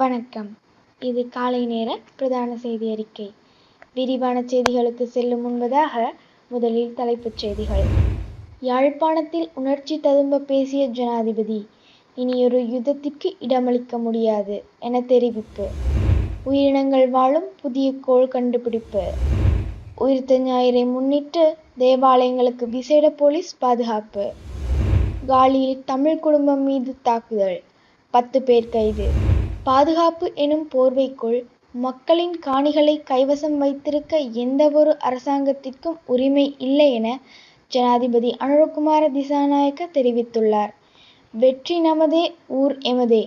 வணக்கம். இது காலை நேர பிரதான செய்தி அறிக்கை. விரிவான செய்திகளுக்கு செல்லும் முன்பதாக முதலில் தலைப்புச் செய்திகள். யாழ்ப்பாணத்தில் உணர்ச்சி ததும்ப பேசிய ஜனாதிபதி இனியொரு யுத்தத்திற்கு இடமளிக்க முடியாது என தெரிவிப்பு. உயிரினங்கள் வாழும் புதிய கோள் கண்டுபிடிப்பு. உயிர்த்த ஞாயிறை முன்னிட்டு தேவாலயங்களுக்கு விசேட போலீஸ் பாதுகாப்பு. காலியில் தமிழ் குடும்பம் மீது தாக்குதல். பத்து பேர் கைது. பாதுகாப்பு எனும் போர்வைக்குள் மக்களின் காணிகளை கைவசம் வைத்திருக்க எந்தவொரு அரசாங்கத்திற்கும் உரிமை இல்லை என ஜனாதிபதி அனுரகுமார திசாநாயக்க தெரிவித்துள்ளார். வெற்றி நமதே ஊர் எமதே.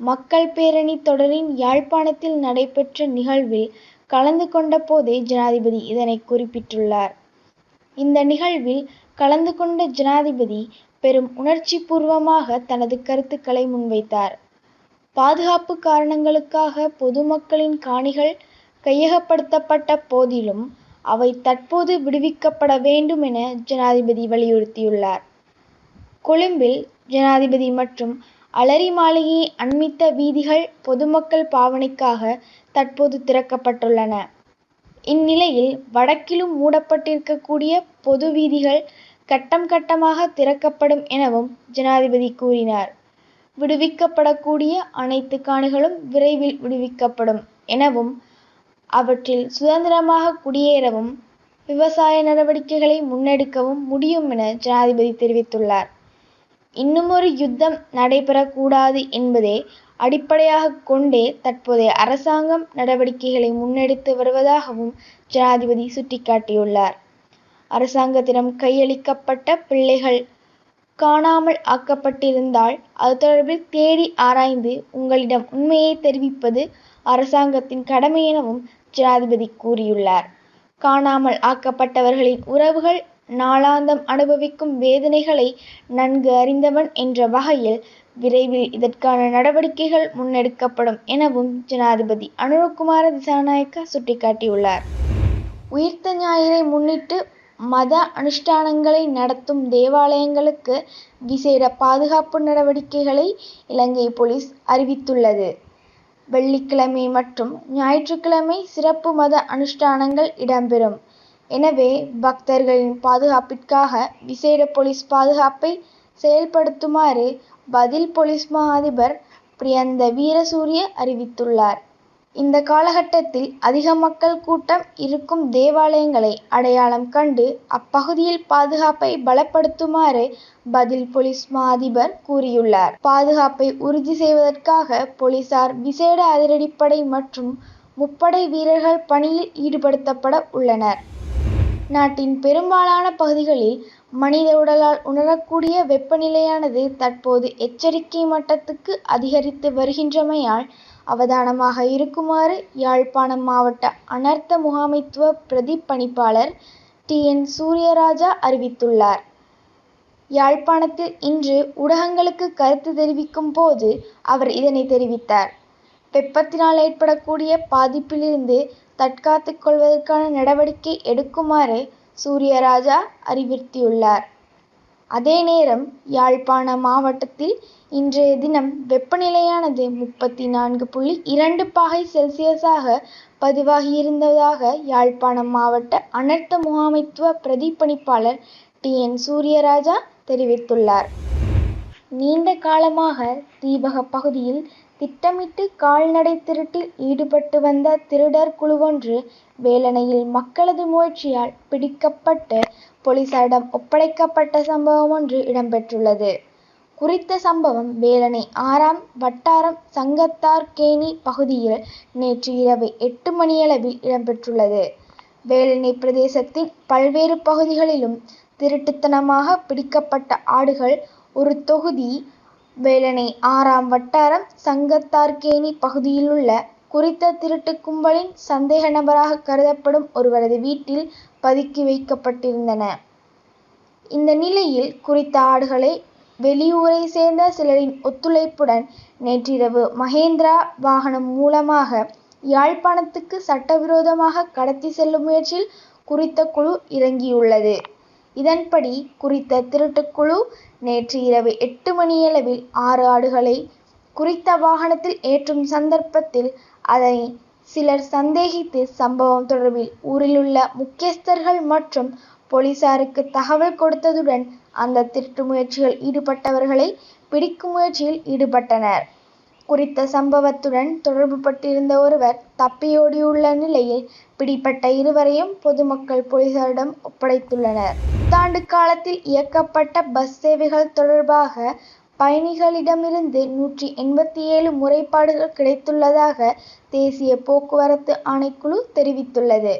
மக்கள் பேரணி தொடரின் யாழ்ப்பாணத்தில் நடைபெற்ற நிகழ்வில் கலந்து கொண்ட போதே ஜனாதிபதி இதனை குறிப்பிட்டுள்ளார். இந்த நிகழ்வில் கலந்து கொண்ட ஜனாதிபதி பெரும் உணர்ச்சி பூர்வமாக தனது கருத்துக்களை முன்வைத்தார். பாதுகாப்பு காரணங்களுக்காக பொதுமக்களின் காணிகள் கையகப்படுத்தப்பட்ட போதிலும் அவை தற்போது விடுவிக்கப்பட வேண்டும் என ஜனாதிபதி வலியுறுத்தியுள்ளார். கொழும்பில் ஜனாதிபதி மற்றும் அலரி மாளிகையை அண்மித்த வீதிகள் பொதுமக்கள் பாவனைக்காக தற்போது திறக்கப்பட்டுள்ளன. இந்நிலையில் வடக்கிலும் மூடப்பட்டிருக்கக்கூடிய பொது வீதிகள் கட்டம் கட்டமாக திறக்கப்படும் எனவும் ஜனாதிபதி கூறினார். விடுவிக்கப்படக்கூடிய அனைத்து காணிகளும் விரைவில் விடுவிக்கப்படும். எனவும் அவற்றில் சுதந்திரமாக குடியேறவும் விவசாய நடவடிக்கைகளை முன்னெடுக்கவும் முடியும் என ஜனாதிபதி தெரிவித்துள்ளார். இன்னுமொரு யுத்தம் நடைபெறக்கூடாது என்பதே அடிப்படையாக கொண்டே தற்போதைய அரசாங்கம் நடவடிக்கைகளை முன்னெடுத்து வருவதாகவும் ஜனாதிபதி சுட்டிக்காட்டியுள்ளார். அரசாங்கத்திடம் கையளிக்கப்பட்ட பிள்ளைகள் காணாமல் ஆக்கப்பட்டிருந்தால் அது தொடர்பில் தேடி ஆராய்ந்து உங்களிடம் உண்மையை தெரிவிப்பது அரசாங்கத்தின் கடமை எனவும் ஜனாதிபதி கூறியுள்ளார். காணாமல் ஆக்கப்பட்டவர்களின் உறவுகள் நாளாந்தம் அனுபவிக்கும் வேதனைகளை நன்கு அறிந்தவன் என்ற வகையில் விரைவில் இதற்கான நடவடிக்கைகள் முன்னெடுக்கப்படும் எனவும் ஜனாதிபதி அனுரகுமார திசாநாயக்க சுட்டிக்காட்டியுள்ளார். உயிர்த்த ஞாயிறை முன்னிட்டு மத அனுஷ்டானங்களை நடத்தும் தேவாலயங்களுக்கு விசேட பாதுகாப்பு நடவடிக்கைகளை இலங்கை போலீஸ் அறிவித்துள்ளது. வெள்ளிக்கிழமை மற்றும் ஞாயிற்றுக்கிழமை சிறப்பு மத அனுஷ்டானங்கள் இடம்பெறும். எனவே பக்தர்களின் பாதுகாப்பிற்காக விசேட போலீஸ் பாதுகாப்பை செயல்படுத்துமாறு பதில் போலீஸ் மா அதிபர் பிரியந்த வீரசூரிய அறிவித்துள்ளார். இந்த காலகட்டத்தில் அதிக மக்கள் கூட்டம் இருக்கும் தேவாலயங்களை அடையாளம் கண்டு அப்பகுதியில் பாதுகாப்பை பலப்படுத்துமாறு பதில் போலீஸ் மா அதிபர் கூறியுள்ளார். பாதுகாப்பை உறுதி செய்வதற்காக போலீசார் விசேட அதிரடிப்படை மற்றும் முப்படை வீரர்கள் பணியில் ஈடுபடுத்தப்பட உள்ளனர். நாட்டின் பெரும்பாலான பகுதிகளில் மனித உடலால் உணரக்கூடிய வெப்பநிலையானது தற்போது எச்சரிக்கை மட்டத்துக்கு அதிகரித்து வருகின்றமையால் அவதானமாக இருக்குமாறு யாழ்ப்பாணம் மாவட்ட அனர்த்த முகாமைத்துவ பிரதி பணிப்பாளர் டி. என். சூரியராஜா அறிவித்துள்ளார். யாழ்ப்பாணத்தில் இன்று ஊடகங்களுக்கு கருத்து தெரிவிக்கும் போது அவர் இதனை தெரிவித்தார். வெப்பத்தினால் ஏற்படக்கூடிய பாதிப்பிலிருந்து தற்காத்துக் கொள்வதற்கான நடவடிக்கை எடுக்குமாறு சூரியராஜா அறிவுறுத்தியுள்ளார். அதே நேரம் யாழ்ப்பாண மாவட்டத்தில் இன்றைய தினம் வெப்பநிலையானது முப்பத்தி நான்கு புள்ளி இரண்டு பாகை செல்சியஸாக பதிவாகியிருந்ததாக யாழ்ப்பாணம் மாவட்ட அனர்த்த முகாமைத்துவ பிரதிப்பணிப்பாளர் டி என் சூரியராஜா தெரிவித்துள்ளார். நீண்ட காலமாக தீபக பகுதியில் திட்டமிட்டு கால்நடை திருட்டில் ஈடுபட்டு வந்த திருடர் குழுவொன்று வேலணையில் மக்களது முயற்சியால் பிடிக்கப்பட்டு போலீசாரிடம் ஒப்படைக்கப்பட்ட சம்பவம் ஒன்று இடம்பெற்றுள்ளது. குறித்த சம்பவம் வேலணை ஆறாம் வட்டாரம் சங்கத்தார்கேணி பகுதியில் நேற்று இரவு எட்டு மணியளவில் இடம்பெற்றுள்ளது. வேலணை பிரதேசத்தின் பல்வேறு பகுதிகளிலும் திருட்டுத்தனமாக பிடிக்கப்பட்ட ஆடுகள் ஒரு தொகுதி வேலணை ஆறாம் வட்டாரம் சங்கத்தார்கேணி பகுதியிலுள்ள குறித்த திருட்டு கும்பலின் சந்தேக நபராக கருதப்படும் ஒருவரது வீட்டில் பதுக்கி வைக்கப்பட்டிருந்தன. இந்த நிலையில் குறித்த ஆடுகளை வெளியூரை சேர்ந்த சிலரின் ஒத்துழைப்புடன் நேற்றிரவு மகேந்திரா வாகனம் மூலமாக யாழ்ப்பாணத்துக்கு சட்டவிரோதமாக கடத்தி செல்லும் முயற்சியில் குறித்த குழு இறங்கியுள்ளது. இதன்படி குறித்த திருட்டுக்குழு நேற்று இரவு எட்டு மணியளவில் ஆறு ஆடுகளை குறித்த வாகனத்தில் ஏற்றும் சந்தர்ப்பத்தில் அதனை சிலர் சந்தேகித்து சம்பவம் தொடர்பில் ஊரிலுள்ள முக்கியஸ்தர்கள் மற்றும் போலீசாருக்கு தகவல் கொடுத்ததுடன் அந்த திருட்டு முயற்சியில் ஈடுபட்டவர்களை பிடிக்கும் முயற்சியில் ஈடுபட்டனர். குறித்த சம்பவத்துடன் தொடர்புபட்டிருந்த ஒருவர் தப்பியோடியுள்ள நிலையில் பிடிபட்ட இருவரையும் பொதுமக்கள் போலீசாரிடம் ஒப்படைத்துள்ளனர். புத்தாண்டு காலத்தில் இயக்கப்பட்ட பஸ் சேவைகள் தொடர்பாக பயணிகளிடமிருந்து நூற்றி எண்பத்தி ஏழு முறைப்பாடுகள் கிடைத்துள்ளதாக தேசிய போக்குவரத்து ஆணைக்குழு தெரிவித்துள்ளது.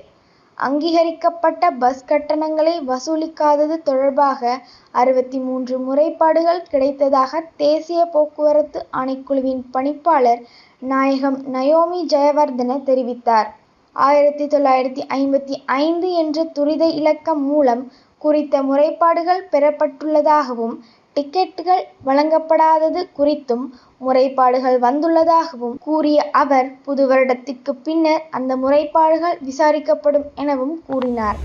அங்கீகரிக்கப்பட்ட பஸ் கட்டணங்களை வசூலிக்காதது தொடர்பாக அறுபத்தி மூன்று முறைப்பாடுகள் கிடைத்ததாக தேசிய போக்குவரத்து ஆணைக்குழுவின் பணிப்பாளர் நாயகம் நயோமி ஜெயவர்தன தெரிவித்தார். ஆயிரத்தி தொள்ளாயிரத்தி ஐம்பத்தி ஐந்து என்ற துரித இலக்கம் மூலம் குறித்த முறைப்பாடுகள் பெறப்பட்டுள்ளதாகவும் டிக்கெட்டுகள் வழங்கப்படாதது குறித்தும் முறைப்பாடுகள் வந்துள்ளதாகவும் கூறிய அவர் புது வருடத்திற்கு பின்னர் அந்த முறைப்பாடுகள் விசாரிக்கப்படும் எனவும் கூறினார்.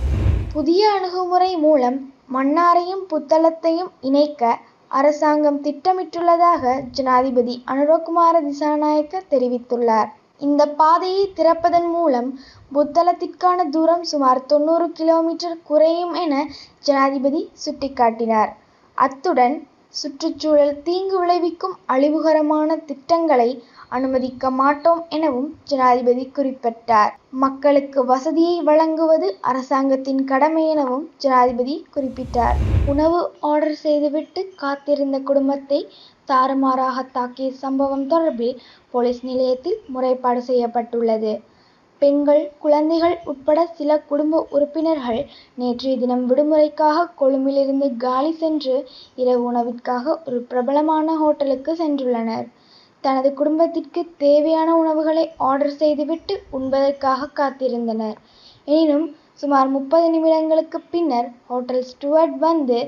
புதிய அணுகுமுறை மூலம் மன்னாரையும் புத்தளத்தையும் இணைக்க அரசாங்கம் திட்டமிட்டுள்ளதாக ஜனாதிபதி அனுரகுமார திசாநாயக்க தெரிவித்துள்ளார். இந்த பாதையை திறப்பதன் மூலம் புத்தளத்திற்கான தூரம் சுமார் தொண்ணூறு கிலோமீட்டர் குறையும் என ஜனாதிபதி சுட்டிக்காட்டினார். அத்துடன் சுற்றுச்சூழல் தீங்கு விளைவிக்கும் அழிவுகரமான திட்டங்களை அனுமதிக்க மாட்டோம் எனவும் ஜனாதிபதி குறிப்பிட்டார். மக்களுக்கு வசதியை வழங்குவது அரசாங்கத்தின் கடமை எனவும் ஜனாதிபதி குறிப்பிட்டார். உணவு ஆர்டர் செய்துவிட்டு காத்திருந்த குடும்பத்தை தாறுமாறாக தாக்கிய சம்பவம் தொடர்பில் போலீஸ் நிலையத்தில் முறைப்பாடு செய்யப்பட்டுள்ளது. பெண்கள் குழந்தைகள் உட்பட சில குடும்ப உறுப்பினர்கள் நேற்றைய தினம் விடுமுறைக்காக கொழும்பிலிருந்து காலி சென்று இரவு உணவிற்காக ஒரு பிரபலமான ஹோட்டலுக்கு சென்றுள்ளனர். தனது குடும்பத்திற்கு தேவையான உணவுகளை ஆர்டர் செய்துவிட்டு உண்பதற்காக காத்திருந்தனர். எனினும் சுமார் முப்பது நிமிடங்களுக்கு பின்னர் ஹோட்டல் ஸ்டூவர்ட் வந்து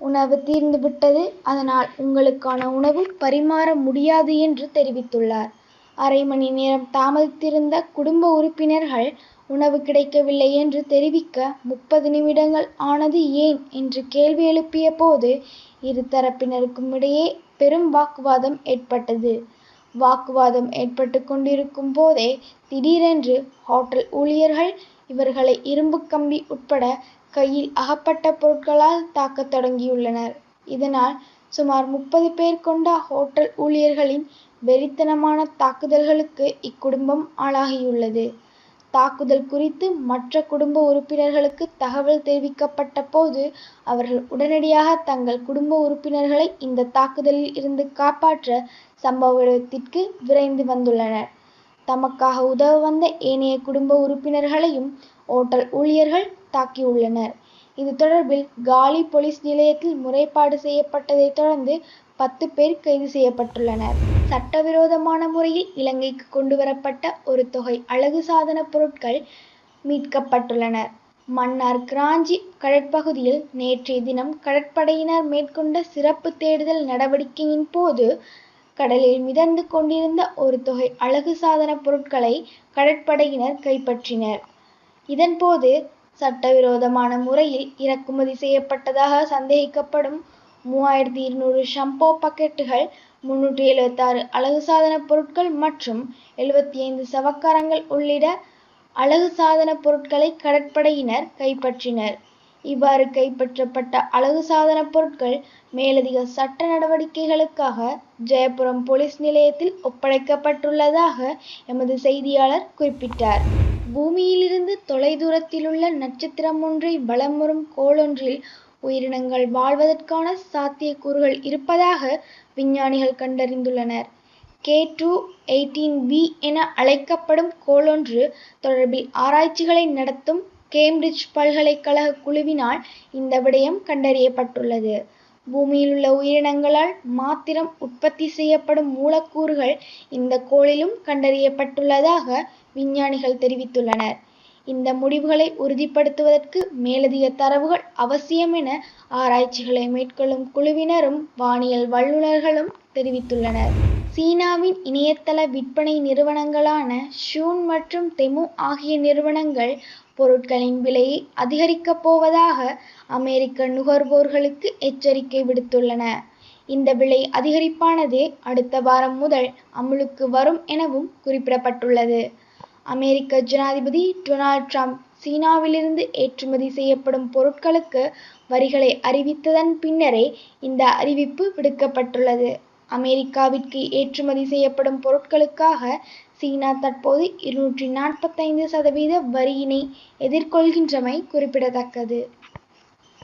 உணவு தீர்ந்துவிட்டது அதனால் உங்களுக்கான உணவு பரிமாற முடியாது என்று தெரிவித்துள்ளார். அரை மணி நேரம் தாமதித்திருந்த குடும்ப உறுப்பினர்கள் உணவு கிடைக்கவில்லை என்று தெரிவிக்க முப்பது நிமிடங்கள் ஆனது ஏன் என்று கேள்வி எழுப்பிய போது இரு தரப்பினருக்கும் இடையே பெரும் வாக்குவாதம் ஏற்பட்டது. வாக்குவாதம் ஏற்பட்டு கொண்டிருக்கும் போதே திடீரென்று ஹோட்டல் ஊழியர்கள் இவர்களை இரும்பு கம்பி உட்பட கையில் அகப்பட்ட பொருட்களால் தாக்கத் தொடங்கியுள்ளனர். இதனால் சுமார் முப்பது பேர் கொண்ட ஹோட்டல் ஊழியர்களின் வெறித்தனமான தாக்குதல்களுக்கு இக்குடும்பம் ஆளாகியுள்ளது. தாக்குதல் குறித்து மற்ற குடும்ப உறுப்பினர்களுக்கு தகவல் தெரிவிக்கப்பட்ட போது அவர்கள் உடனடியாக தங்கள் குடும்ப உறுப்பினர்களை இந்த தாக்குதலில் இருந்து காப்பாற்ற சம்பவ இடத்திற்கு விரைந்து வந்துள்ளனர். தமக்காக உதவ வந்த ஏனைய குடும்ப உறுப்பினர்களையும் ஓட்டல் ஊழியர்கள் தாக்கியுள்ளனர். இது தொடர்பில் காலி போலீஸ் நிலையத்தில் முறைப்பாடு செய்யப்பட்டதை தொடர்ந்து பத்து பேர் கைது செய்யப்பட்டுள்ளனர். சட்டவிரோதமான முறையில் இலங்கைக்கு கொண்டுவரப்பட்ட ஒரு தொகை அழகு சாதன பொருட்கள் மீட்கப்பட்டுள்ளன. மன்னார் கிராஞ்சி கடற்பகுதியில் நேற்றைய தினம் கடற்படையினர் மேற்கொண்ட சிறப்பு தேடுதல் நடவடிக்கையின் போது கடலில் மிதந்து கொண்டிருந்த ஒரு தொகை அழகு சாதன பொருட்களை கடற்படையினர் கைப்பற்றினர். இதன்போது சட்டவிரோதமான முறையில் இறக்குமதி செய்யப்பட்டதாக சந்தேகிக்கப்படும் மூவாயிரத்தி இருநூறு ஷம்போ பக்கெட்டுகள் முன்னூற்றி எழுபத்தாறு அழகு சாதன பொருட்கள் மற்றும் எழுபத்தைந்து சவக்காரங்கள் உள்ளிட்ட அழகு சாதன பொருட்களை கடற்படையினர் கைப்பற்றினர். இவ்வாறு கைப்பற்றப்பட்ட அழகு சாதன பொருட்கள் மேலதிக சட்ட நடவடிக்கைகளுக்காக ஜெயபுரம் போலீஸ் நிலையத்தில் ஒப்படைக்கப்பட்டுள்ளதாக எமது செய்தியாளர் குறிப்பிட்டார். பூமியிலிருந்து தொலைதூரத்திலுள்ள நட்சத்திரம் ஒன்றை வலம் வரும் கோளொன்றில் உயிரினங்கள் வாழ்வதற்கான சாத்தியக்கூறுகள் இருப்பதாக விஞ்ஞானிகள் கண்டறிந்துள்ளனர். கே டூ எயிட்டீன் பி என அழைக்கப்படும் கோளொன்று தொடர்பில் ஆராய்ச்சிகளை நடத்தும் கேம்பிரிட்ஜ் பல்கலைக்கழக குழுவினால் இந்த விடயம் கண்டறியப்பட்டுள்ளது. பூமியிலுள்ள உயிரினங்களால் மாத்திரம் உற்பத்தி செய்யப்படும் மூலக்கூறுகள் இந்த கோளிலும் கண்டறியப்பட்டுள்ளதாக விஞ்ஞானிகள் தெரிவித்துள்ளனர். இந்த முடிவுகளை உறுதிப்படுத்துவதற்கு மேலதிக தரவுகள் அவசியம் என ஆராய்ச்சிகளை மேற்கொள்ளும் குழுவினரும் வானியல் வல்லுனர்களும் தெரிவித்துள்ளனர். சீனாவின் இணையதள விற்பனை நிறுவனங்களான ஷூன் மற்றும் தெமு ஆகிய நிறுவனங்கள் பொருட்களின் விலையை அதிகரிக்கப் போவதாக அமெரிக்க நுகர்வோர்களுக்கு எச்சரிக்கை விடுத்துள்ளன. இந்த விலை அதிகரிப்பானது அடுத்த வாரம் முதல் அமுலுக்கு வரும் எனவும் குறிப்பிடப்பட்டுள்ளது. அமெரிக்க ஜனாதிபதி டொனால்ட் ட்ரம்ப் சீனாவிலிருந்து ஏற்றுமதி செய்யப்படும் பொருட்களுக்கு வரிகளை அறிவித்ததன் பின்னரே இந்த அறிவிப்பு விடுக்கப்பட்டுள்ளது. அமெரிக்காவிற்கு ஏற்றுமதி செய்யப்படும் பொருட்களுக்காக சீனா தற்போது இருநூற்றி நாற்பத்தைந்து சதவீத வரியினை எதிர்கொள்கின்றமை குறிப்பிடத்தக்கது.